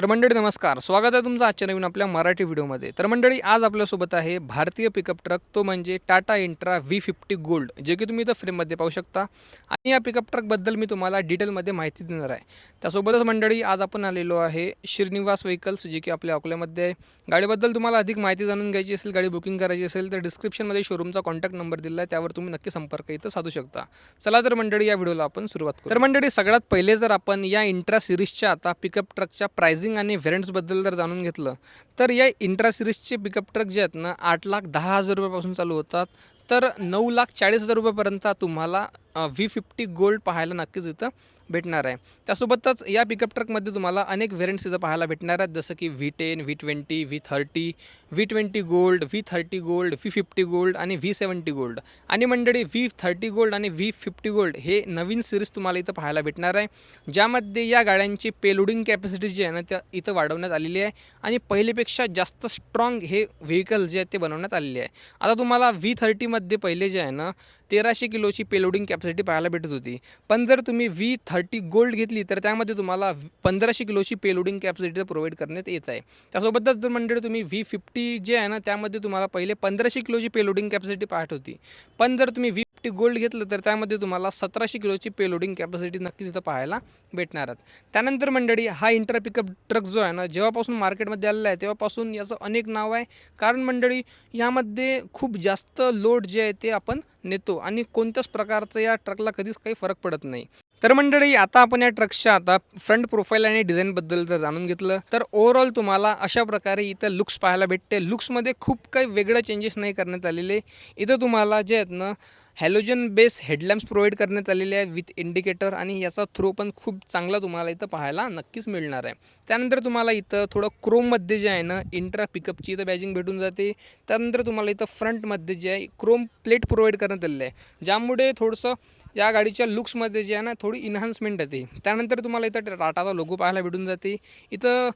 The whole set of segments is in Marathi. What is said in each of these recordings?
तर मंडळी नमस्कार. स्वागत आहे तुमचं आजच्या नवीन आपल्या मराठी व्हिडिओमध्ये. तर मंडळी आज आपल्यासोबत आहे भारतीय पिकअप ट्रक. तो म्हणजे Tata Intra V fifty gold जे की तुम्ही इथं फ्रेममध्ये पाहू शकता. आणि या पिकअप ट्रकबद्दल मी तुम्हाला डिटेलमध्ये माहिती देणार आहे. त्यासोबतच मंडळी आज आपण आलेलो आहे श्रीनिवास व्हेकल्स जे की आपल्या अकोल्यामध्ये आहे. गाडीबद्दल तुम्हाला अधिक माहिती जाणून घ्यायची असेल गाडी बुकिंग करायची असेल तर डिस्क्रिप्शनमध्ये शोरूमचा कॉन्टॅक्ट नंबर दिला आहे. त्यावर तुम्ही नक्की संपर्क इथं साधू शकता. चला तर मंडळी या व्हिडिओला आपण सुरुवात करू. तर मंडळी सगळ्यात पहिले जर आपण या इंट्रा सिरीजच्या आता पिकअप ट्रकच्या प्राइसिंग आणि व्हेरियंट्सबद्दल जर जाणून घेतलं तर या इंट्रा सिरीजचे पिकअप ट्रक जे आहेत ना आठ लाख दहा हजार रुपयापासून चालू होतात. तर नऊ लाख चाळीस हजार रुपयापर्यंत तुम्हाला व्ही फिफ्टी गोल्ड पाहायला नक्कीच इथं भेटणार आहे. त्यासोबतच या पिकअप ट्रकमध्ये तुम्हाला अनेक व्हेरियंट्स इथं पाहायला भेटणार आहेत. जसं की V ten V twenty V thirty V twenty gold V thirty gold V fifty gold आणि व्ही सेवन्टी गोल्ड आणि मंडळी व्ही थर्टी गोल्ड आणि व्ही फिफ्टी गोल्ड हे नवीन सिरीज तुम्हाला इथं पाहायला भेटणार आहे. ज्यामध्ये या गाड्यांची पेलोडिंग कॅपॅसिटी जी आहे ना त्या इथं वाढवण्यात आलेली आहे. आणि पहिलेपेक्षा जास्त स्ट्रॉंग हे व्हेकल जे आहेत ते बनवण्यात आलेले आहे. आता तुम्हाला व्ही थर्टीमध्ये पहिले जे आहे ना तेराशे किलोची पेलोडिंग कॅपॅसिटी पाहायला भेटत होती. पण जर तुम्ही व्ही थर्टी गोल्ड घेतली तर त्यामध्ये तुम्हाला पंधराशे किलोची पेलोडिंग कॅपॅसिटी प्रोव्हाइड करण्यात येत आहे. त्यासोबतच जर मंडळी तुम्ही व्ही फिफ्टी जे आहे ना त्यामध्ये तुम्हाला पहिले पंधराशे किलोची पेलोडिंग कॅपॅसिटी पाहत होती. पण जर तुम्ही व्ही फिफ्टी गोल्ड घेतलं तर त्यामध्ये तुम्हाला सतराशे किलोची पेलोडिंग कॅपॅसिटी नक्कीच इथं पाहायला भेटणार आहेत त्यानंतर मंडळी हा इंटर पिकअप ट्रक जो आहे ना जेव्हापासून मार्केटमध्ये आलेला आहे तेव्हापासून याचं अनेक नाव आहे. कारण मंडळी यामध्ये खूप जास्त लोड जे आहे ते आपण नेतो आणि कोणत्याच प्रकारचं या ट्रकला कधीच काही फरक पडत नाही. तर मंडळी आता आपण या ट्रकच्या आता फ्रंट प्रोफाईल आणि डिझाईनबद्दल जर जाणून घेतलं. तर ओव्हरऑल तुम्हाला अशा प्रकारे इथं लुक्स पाहायला भेटते. लुक्समध्ये खूप काही वेगळं चेंजेस नाही करण्यात आलेले. इथं तुम्हाला जे आहेत ना हॅलोजन बेस हेडलॅम्प्स प्रोव्हाइड करण्यात आलेले आहे विथ इंडिकेटर आणि याचा थ्रो पण खूप चांगला तुम्हाला इथं पाहायला नक्कीच मिळणार आहे. त्यानंतर तुम्हाला इथं थोडं क्रोममध्ये जे आहे ना इंट्रा पिकअपची इथं बॅजिंग भेटून जाते. त्यानंतर तुम्हाला इथं फ्रंटमध्ये जे आहे क्रोम प्लेट प्रोव्हाइड करण्यात आलेलं आहे. ज्यामुळे थोडंसं या गाडीच्या लुक्समध्ये जे आहे ना थोडी इन्हान्समेंट येते. त्यानंतर तुम्हाला इथं टाटाचा लोगो पाहायला भेटून जाते. इथं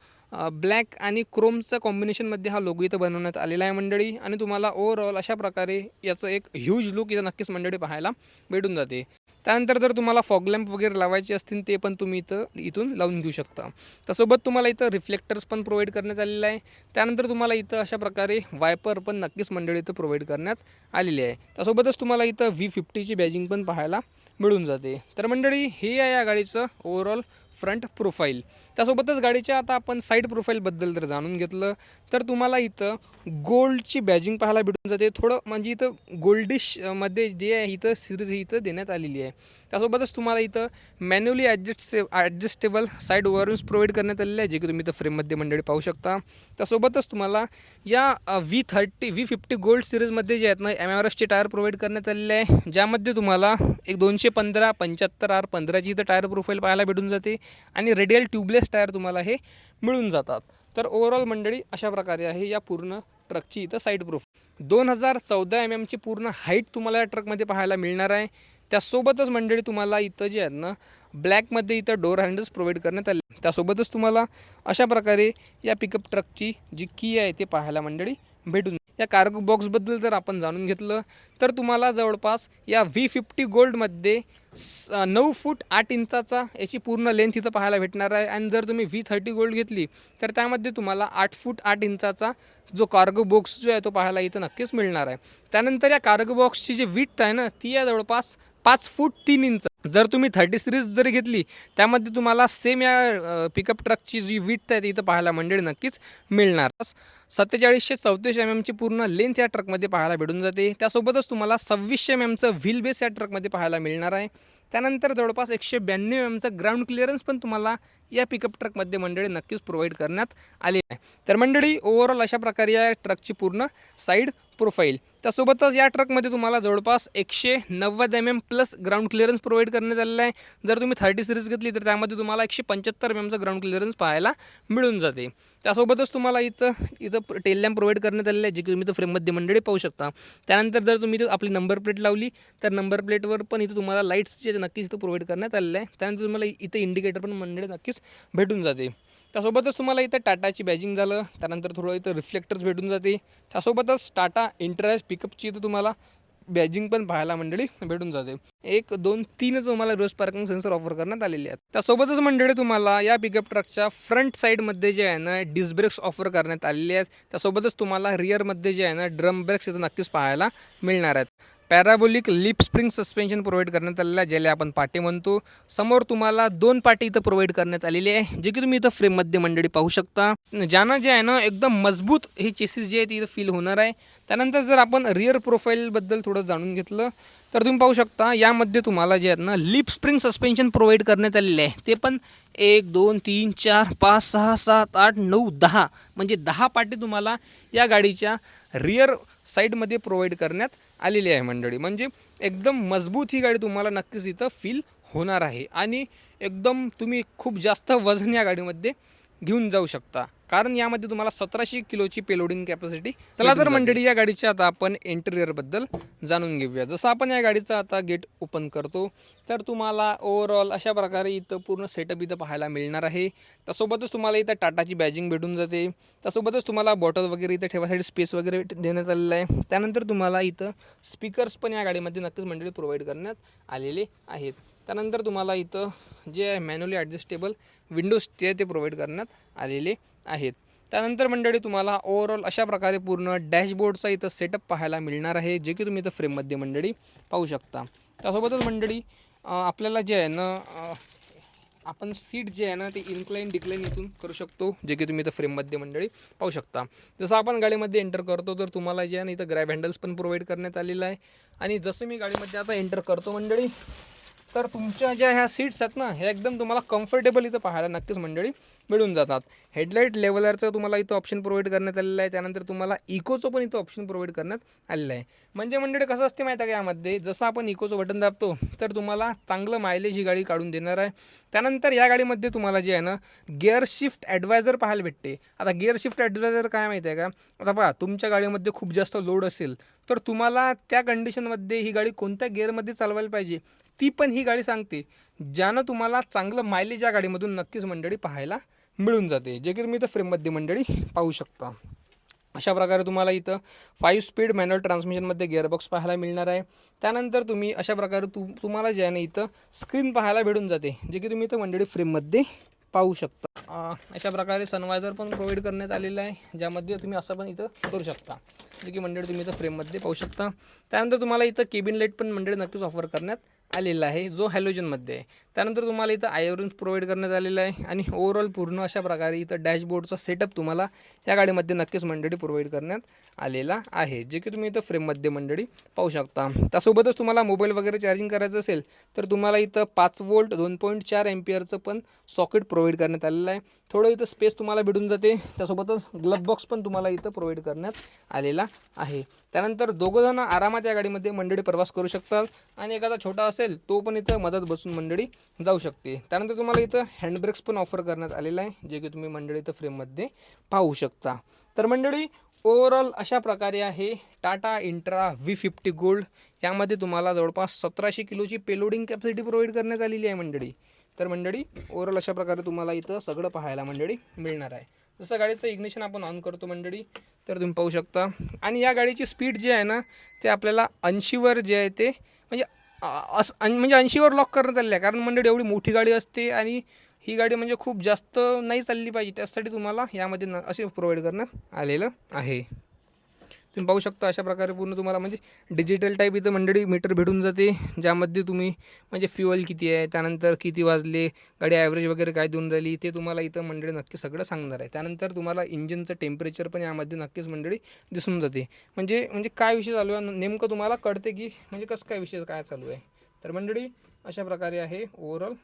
ब्लॅक आणि क्रोमचं कॉम्बिनेशनमध्ये हा लोगो इथं बनवण्यात आलेला आहे मंडळी. आणि तुम्हाला ओवरऑल अशा प्रकारे याचं एक ह्यूज लुक इथं नक्कीच मंडळी पाहायला भेटून जाते. त्यानंतर जर तुम्हाला फॉग लॅम्प वगैरे लावायचे असतील ते पण तुम्ही इथं इथून लावून घेऊ शकता. त्यासोबत तुम्हाला इथं रिफ्लेक्टर्स पण प्रोव्हाइड करण्यात आलेलं आहे. त्यानंतर तुम्हाला इथं अशा प्रकारे वायपर पण नक्कीच मंडळी इथं प्रोव्हाइड करण्यात आलेली आहे. त्यासोबतच तुम्हाला इथं व्ही फिफ्टीची बॅजिंग पण पाहायला मिळून जाते. तर मंडळी हे आहे या गाडीचं ओव्हरऑल फ्रंट प्रोफाईल. त्यासोबतच गाडीच्या आता आपण साईड प्रोफाईलबद्दल जर जाणून घेतलं तर तुम्हाला इथं गोल्डची बॅजिंग पाहायला भेटून जाते. थोडं म्हणजे इथं गोल्डिशमध्ये जे आहे इथं सिरीज ही इथं देण्यात आलेली आहे. त्यासोबतच तुम्हाला इथं मॅन्युअली ॲडजस्ट ॲडजस्टेबल साईड ओव्हरव्ह्यूज प्रोव्हाइड करण्यात आलेले आहे जे की तुम्ही इथं फ्रेममध्ये मंडळी पाहू शकता. त्यासोबतच तुम्हाला या V thirty V fifty gold सिरीजमध्ये जे आहेत ना एम आर एफचे टायर प्रोव्हाइड करण्यात आलेले आहे. ज्यामध्ये तुम्हाला एक दोनशे पंधरा पंच्याहत्तर आर पंधराची इथं टायर प्रोफाईल पाहायला भेटून जाते. आणि रेडियल ट्यूबलेस टायर तुम्हाला हे मिळून जातात. तर ओव्हरऑल मंडळी अशा प्रकारे आहे या पूर्ण ट्रकची इथं साईड प्रूफ दोन हजार चौदा एम एमची पूर्ण हाईट तुम्हाला या ट्रकमध्ये पाहायला मिळणार आहे. त्यासोबतच मंडळी तुम्हाला इथं जे आहेत ना ब्लॅकमध्ये इथं डोर हँडल्स प्रोव्हाइड करण्यात आले. त्यासोबतच तुम्हाला अशा प्रकारे या पिकअप ट्रकची जी की आहे ते पाहायला मंडळी भेटून. या कार्गो बॉक्सबद्दल जर आपण जाणून घेतलं तर तुम्हाला जवळपास या व्ही फिफ्टी गोल्डमध्ये स नऊ फूट आठ इंचाचा याची पूर्ण लेंथ इथं पाहायला भेटणार आहे. आणि जर तुम्ही व्ही थर्टी गोल्ड घेतली तर त्यामध्ये तुम्हाला आठ फूट आठ इंचाचा जो कार्गो बॉक्स जो आहे तो पाहायला इथं नक्कीच मिळणार आहे. त्यानंतर या कार्गो बॉक्सची जी विथ आहे ना ती आहे जवळपास पाच फूट तीन इंच. जर तुम्ही थर्टी सिरीज जरी घेतली त्यामध्ये तुम्हाला सेम या पिकअप ट्रकची जी विथ आहे ती इथं पाहायला मंडळी नक्कीच मिळणार. सत्तेचाळीसशे चौतीस एम एमची पूर्ण लेंथ या ट्रकमध्ये पाहायला भेटून जाते. त्यासोबतच तुम्हाला सव्वीसशे एम एमचं व्हील बेस या ट्रकमध्ये पाहायला मिळणार आहे. त्यानंतर जवळपास एकशे ब्याण्णव एम एमचं ग्राउंड क्लिअरन्स पण तुम्हाला या पिकअप ट्रकमध्ये मंडळी नक्कीच प्रोव्हाइड करण्यात आले आहे. तर मंडळी ओव्हरऑल अशा प्रकारे या ट्रकची पूर्ण साईड प्रोफाईल त्यासोबतच या ट्रकमध्ये तुम्हाला जवळपास एकशे नव्वद M M plus ground clearance provide करण्यात आलेलं आहे. जर तुम्ही थर्टी सिरीज घेतली तर त्यामध्ये तुम्हाला एकशे पंच्याहत्तर एम एमचं ग्राउंड क्लिअरन्स पाहायला मिळून जाते. त्यासोबतच तुम्हाला इथं इथं टेल लॅम्प प्रोव्हाइड करण्यात आलेलं आहे जे की तुम्ही इथं फ्रेममध्ये मंडळी पाहू शकता. त्यानंतर जर तुम्ही इथं आपली नंबर प्लेट लावली तर नंबर प्लेटवर पण इथं तुम्हाला लाईट्स जे नक्कीच इथं प्रोव्हाइड करण्यात आलेलं आहे. त्यानंतर तुम्हाला इथं इंडिकेटर पण मंडळी नक्कीच भेटून जाते. त्यासोबतच तुम्हाला इथं टाटाची बॅजिंग झालं त्यानंतर थोडं इथं रिफ्लेक्टर्स भेटून जाते. त्यासोबतच टाटा इंटरेस्ट पिकअपची इथं तुम्हाला बॅजिंग पण पाहायला मंडळी भेटून जाते. एक दोन तीनच तुम्हाला रोज पार्किंग सेन्सर ऑफर करण्यात आलेले आहेत. त्यासोबतच मंडळी तुम्हाला या पिकअप ट्रकच्या फ्रंट साईडमध्ये जे आहे ना डिस्क ब्रेक्स ऑफर करण्यात आलेले आहेत. त्यासोबतच तुम्हाला रिअरमध्ये जे आहे ना ड्रम ब्रेक्स इथं नक्कीच पाहायला मिळणार आहेत. Parabolic leaf spring suspension provide करण्यात आलेलं आहे ज्याला आपण पाटी म्हणतो. समोर तुम्हाला दोन पाटी इथं प्रोव्हाइड करण्यात आलेली आहे जे की तुम्ही इथं फ्रेममध्ये मंडळी पाहू शकता. ज्यानं जे आहे ना एकदम मजबूत ही चेसिस जे आहे ती इथं फील होणार आहे. त्यानंतर जर आपण रिअर प्रोफाईलबद्दल थोडं जाणून घेतलं तर तुम्ही पाहू शकता यामध्ये तुम्हाला जे आहेत ना लिप स्प्रिंग सस्पेन्शन प्रोव्हाइड करण्यात आलेले आहे. ते पण एक दोन तीन चार पाच सहा सात आठ नऊ दहा म्हणजे दहा पाटी तुम्हाला या गाडीच्या रिअर साईडमध्ये प्रोव्हाइड करण्यात आलेली आहे मंडळी. म्हणजे एकदम मजबूत ही गाडी तुम्हाला नक्कीच इथं फील होणार आहे. आणि एकदम तुम्ही खूप जास्त वजन या गाडीमध्ये घेऊन जाऊ शकता. कारण यामध्ये तुम्हाला सतराशे किलोची पेलोडिंग कॅपॅसिटी चला तर मंडळी या गाडीच्या आता आपण इंटेरियरबद्दल जाणून घेऊया. जसं आपण या गाडीचा आता गेट ओपन करतो तर तुम्हाला ओव्हरऑल अशा प्रकारे इथं पूर्ण सेटअप इथं पाहायला मिळणार आहे. त्यासोबतच तुम्हाला इथं टाटाची बॅजिंग भेटून जाते. त्यासोबतच तुम्हाला बॉटल वगैरे इथं ठेवासाठी स्पेस वगैरे देण्यात आलेलं आहे. त्यानंतर तुम्हाला इथं स्पीकर्स पण या गाडीमध्ये नक्कीच मंडळी प्रोव्हाइड करण्यात आलेले आहेत. त्यानंतर तुम्हाला इथं जे आहे मॅन्युअली ॲडजस्टेबल विंडोज ते ते प्रोव्हाइड करण्यात आलेले आहेत. त्यानंतर मंडळी तुम्हाला ओव्हरऑल अशा प्रकारे पूर्ण डॅशबोर्डचा इथं सेटअप पाहायला मिळणार आहे जे की तुम्ही इथं फ्रेममध्ये मंडळी पाहू शकता. त्यासोबतच मंडळी आपल्याला जे आहे ना आपण सीट जे आहे ना ते इन्क्लाईन डिक्लाईन इथून करू शकतो जे की तुम्ही इथं फ्रेममध्ये मंडळी पाहू शकता. जसं आपण गाडीमध्ये एंटर करतो तर तुम्हाला जे आहे ना इथं ग्रॅब हँडल्स पण प्रोव्हाइड करण्यात आलेलं आहे. आणि जसं मी गाडीमध्ये आता एंटर करतो मंडळी तर तुमच्या ज्या ह्या सीट्स आहेत ना ह्या एकदम तुम्हाला कम्फर्टेबल इथं पाहायला नक्कीच मंडळी मिळून जातात. हेडलाईट लेवलरचं तुम्हाला इथं ऑप्शन प्रोव्हाइड करण्यात आलेलं आहे. त्यानंतर तुम्हाला इकोचं पण इथं ऑप्शन प्रोव्हाइड करण्यात आलेलं आहे. म्हणजे मंडळी कसं असते माहिती आहे का यामध्ये? जसं आपण इकोचं बटन दाबतो तर तुम्हाला चांगलं मायलेज ही गाडी काढून देणार आहे. त्यानंतर या गाडीमध्ये तुम्हाला जे आहे ना गिअर शिफ्ट ॲडवायझर पाहायला भेटते. आता गिअर शिफ्ट ॲडवायझर काय माहिती आहे का? आता पहा तुमच्या गाडीमध्ये खूप जास्त लोड असेल तर तुम्हाला त्या कंडिशनमध्ये ही गाडी कोणत्या गिअरमध्ये चालवायला पाहिजे? ती पण ही गाडी सांगते ज्यानं तुम्हाला चांगलं मायलेज या गाडीमधून नक्कीच मंडळी पाहायला मिळून जाते. जे की तुम्ही इथं फ्रेममध्ये मंडळी पाहू शकता. अशा प्रकारे तुम्हाला इथं फाईव्ह स्पीड मॅन्युअल ट्रान्समिशनमध्ये गिअरबॉक्स पाहायला मिळणार आहे. त्यानंतर तुम्ही अशा प्रकारे तु तुम्हाला जे आहे ना इथं स्क्रीन पाहायला भेटून जाते जे की तुम्ही इथं मंडळी फ्रेममध्ये पाहू शकता. अशा प्रकारे सनवायझर पण प्रोव्हाइड करण्यात आलेलं आहे ज्यामध्ये तुम्ही असं पण इथं करू शकता. जे की मंडळी तुम्ही इथं फ्रेममध्ये पाहू शकता. त्यानंतर तुम्हाला इथं केबिन लाइट पण मंडळी नक्कीच ऑफर करण्यात आलेला आहे जो हॅलोजनमध्ये आहे. त्यानंतर तुम्हाला इथं आयरन्स प्रोव्हाइड करण्यात आलेलं आहे. आणि ओव्हरऑल पूर्ण अशा प्रकारे इथं डॅशबोर्डचा सेटअप तुम्हाला या गाडीमध्ये नक्कीच मंडळी प्रोव्हाइड करण्यात आलेला आहे. जे की तुम्ही इथं फ्रेममध्ये मंडळी पाहू शकता. त्यासोबतच तुम्हाला मोबाईल वगैरे चार्जिंग करायचं असेल तर तुम्हाला इथं पाच वोल्ट दोन पॉईंट चार एम्पियरचं पण सॉकेट प्रोव्हाइड करण्यात आलेलं आहे. थोडं इथं स्पेस तुम्हाला भेटून जाते. त्यासोबतच ग्लब बॉक्स पण तुम्हाला इथं प्रोव्हाइड करण्यात आलेला आहे. त्यानंतर दोघंजणं आरामात या गाडीमध्ये मंडळी प्रवास करू शकतात. आणि एखादा छोटा असेल तो पण इथं मदत बसून मंडळी जाऊ शकते. त्यानंतर तुम्हाला इथं हँडब्रेक्स पण ऑफर करण्यात आलेला आहे जे की तुम्ही मंडळी इथं फ्रेममध्ये पाहू शकता. तर मंडळी ओवरऑल अशा प्रकारे आहे. Tata Intra V fifty gold यामध्ये तुम्हाला जवळपास सतराशे किलोची पेलोडिंग कॅपॅसिटी प्रोव्हाइड करण्यात आलेली आहे मंडळी. तर मंडळी ओवरऑल अशा प्रकारे तुम्हाला इथं सगळं पाहायला मंडळी मिळणार आहे. जसं गाडीचं इग्निशन आपण ऑन करतो मंडळी तर तुम्ही पाहू शकता. आणि या गाडीची स्पीड जी आहे ना ते आपल्याला ऐंशीवर जे आहे ते म्हणजे असं आणि म्हणजे ऐंशीवर लॉक करण्यात आलेलं आहे कारण मंडळी एवढी मोठी गाडी असते आणि ही गाडी म्हणजे खूप जास्त नाही चालली पाहिजे. त्यासाठी तुम्हाला यामध्ये न असे प्रोव्हाइड करण्यात आलेलं आहे. तुम्ही पाहू शकता अशा प्रकारे पूर्ण तुम्हाला म्हणजे डिजिटल टाईप इथं मंडळी मीटर भेटून जाते ज्यामध्ये तुम्ही म्हणजे फ्युअल किती आहे त्यानंतर किती वाजले गाडी ॲव्हरेज वगैरे काय देऊन राहिली ते तुम्हाला इथं मंडळी नक्की सगळं सांगणार आहे. त्यानंतर तुम्हाला इंजिनचं टेम्परेचर पण यामध्ये नक्कीच मंडळी दिसून जाते. म्हणजे म्हणजे काय विषय चालू आहे नेमकं तुम्हाला कळते की म्हणजे कसं काय विषय काय चालू आहे. तर मंडळी अशा प्रकारे आहे ओव्हरऑल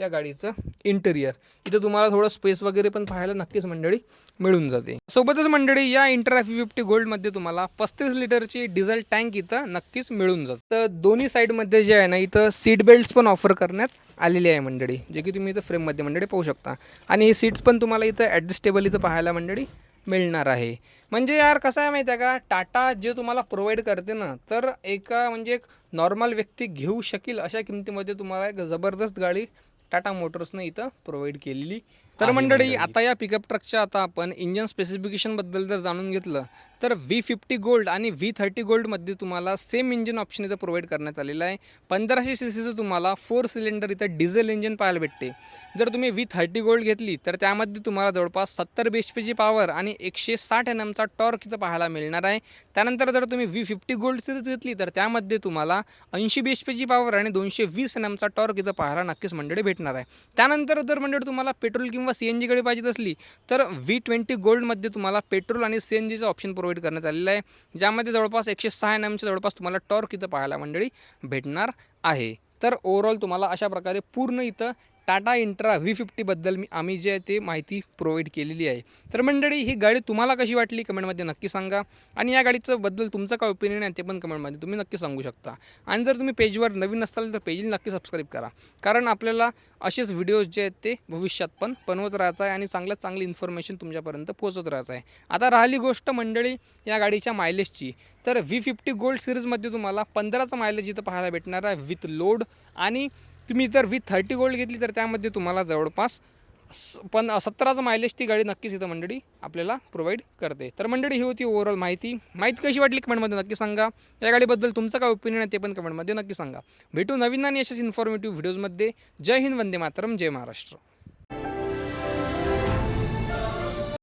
या गाडीचं इंटेरियर इथं तुम्हाला थोडं स्पेस वगैरे पण पाहायला नक्कीच मंडळी मिळून जाते. सोबतच मंडळी या इंटरॅफी फिफ्टी गोल्डमध्ये तुम्हाला पस्तीस लिटरची डिझेल टँक इथं नक्कीच मिळून जातं. तर दोन्ही साईडमध्ये जे आहे ना इथं सीट बेल्ट्स पण ऑफर करण्यात आलेली आहे मंडळी जे की तुम्ही इथं फ्रेममध्ये मंडळी पाहू शकता. आणि हे सीट्स पण तुम्हाला इथं ॲडजस्टेबल इथं पाहायला मंडळी मिळणार आहे. म्हणजे यार कसं आहे माहिती आहे का? टाटा जे तुम्हाला प्रोव्हाइड करते ना तर एका म्हणजे एक नॉर्मल व्यक्ती घेऊ शकेल अशा किमतीमध्ये तुम्हाला एक जबरदस्त गाडी टाटा मोटर्सनं इथं प्रोव्हाइड केलेली तर मंडळी आता या पिकअप ट्रकच्या आता आपण इंजन स्पेसिफिकेशनबद्दल जर जाणून घेतलं तर व्ही फिफ्टी गोल्ड आणि व्ही थर्टी गोल्डमध्ये तुम्हाला सेम इंजिन ऑप्शन इथं प्रोव्हाइड करण्यात आलेलं आहे. पंधराशे सी सीचं तुम्हाला फोर सिलेंडर इथं डिझेल इंजिन पाहायला भेटते. जर तुम्ही व्ही थर्टी गोल्ड घेतली तर त्यामध्ये तुम्हाला जवळपास सत्तर बी एच पीची पॉवर आणि एकशे साठ एन एमचा टॉर्क इथं पाहायला मिळणार आहे. त्यानंतर जर तुम्ही व्ही फिफ्टी गोल्ड सिरीज घेतली तर त्यामध्ये तुम्हाला ऐंशी बी एच पीची पॉवर आणि दोनशे वीस एन एमचा टॉर्क इथं पाहायला नक्कीच मंडळी भेटणार आहे. त्यानंतर जर मंडळी तुम्हाला पेट्रोल किंवा सी एन जीकडे पाहिजे असली तर व्ही ट्वेंटी गोल्डमध्ये तुम्हाला पेट्रोल आणि सी एन जीचं ऑप्शन प्रोव्हाइड करण्यात आलेलं आहे. ज्यामध्ये जवळपास एकशे सहा एन एमच्या जवळपास तुम्हाला टॉर्क इथं पाहायला मंडळी भेटणार आहे. तर ओव्हरऑल तुम्हाला अशा प्रकारे पूर्ण इथं टाटा इंट्रा व्ही फिफ्टीबद्दल मी आम्ही जे आहे ते माहिती प्रोव्हाइड केलेली आहे. तर मंडळी ही गाडी तुम्हाला कशी वाटली? कमेंटमध्ये नक्की सांगा. आणि या गाडीचं बद्दल तुमचं काय ओपिनियन आहे ते पण कमेंटमध्ये तुम्ही नक्की सांगू शकता. आणि जर तुम्ही पेजवर नवीन असाल तर पेजला नक्की सबस्क्राईब करा. कारण आपल्याला असेच व्हिडिओज जे आहेत ते भविष्यात पण बनवत राहायचं आहे आणि चांगल्यात चांगली इन्फॉर्मेशन तुमच्यापर्यंत पोहोचत राहायचं आहे. आता राहिली गोष्ट मंडळी या गाडीच्या मायलेजची तर व्ही फिफ्टी गोल्ड सिरीजमध्ये तुम्हाला पंधराचं मायलेज इथं पाहायला भेटणार आहे विथ लोड आणि तुम्ही जर व्ही थर्टी गोल्ड घेतली तर त्यामध्ये तुम्हाला जवळपास स पण सतराचं मायलेज ती गाडी नक्कीच इथं मंडळी आपल्याला प्रोव्हाइड करते. तर मंडळी ही होती ओव्हरऑल माहिती. माहिती कशी वाटली कमेंटमध्ये नक्की सांगा. या गाडीबद्दल तुमचं काय ओपिनियन आहे ते पण कमेंटमध्ये नक्की सांगा. भेटू नवीन आणि अशाच इन्फॉर्मेटिव्ह व्हिडिओजमध्ये जय हिंद वंदे मातरम जय महाराष्ट्र.